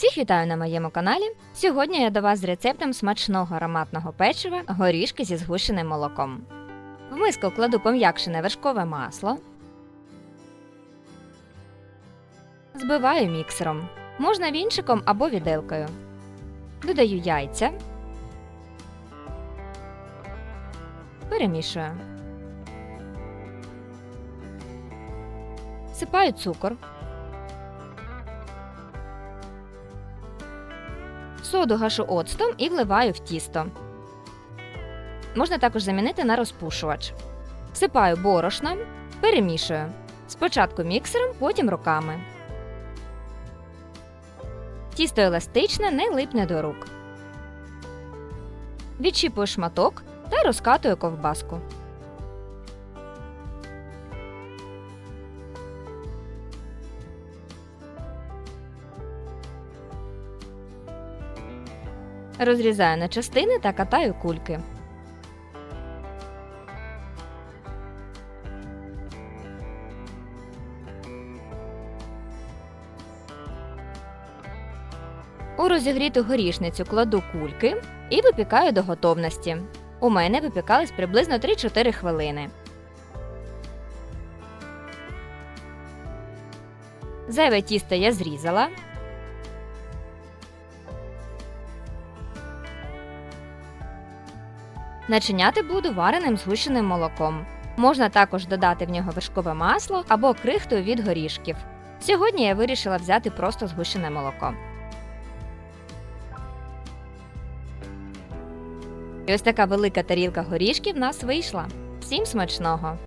Всіх вітаю на моєму каналі. Сьогодні я до вас з рецептом смачного ароматного печива горішки зі згущеним молоком. В миску кладу пом'якшене вершкове масло. Збиваю міксером. Можна вінчиком або віделкою. Додаю яйця. Перемішую. Сипаю цукор. Соду гашу оцтом і вливаю в тісто. Можна також замінити на розпушувач. Всипаю борошно, перемішую. Спочатку міксером, потім руками. Тісто еластичне, не липне до рук. Відчіпую шматок та розкатую ковбаску. Розрізаю на частини та катаю кульки. У розігріту горішницю кладу кульки і випікаю до готовності. У мене випікались приблизно 3-4 хвилини. Зайве тісто я зрізала. Начиняти буду вареним згущеним молоком. Можна також додати в нього вершкове масло або крихту від горішків. Сьогодні я вирішила взяти просто згущене молоко. І ось така велика тарілка горішків в нас вийшла. Всім смачного!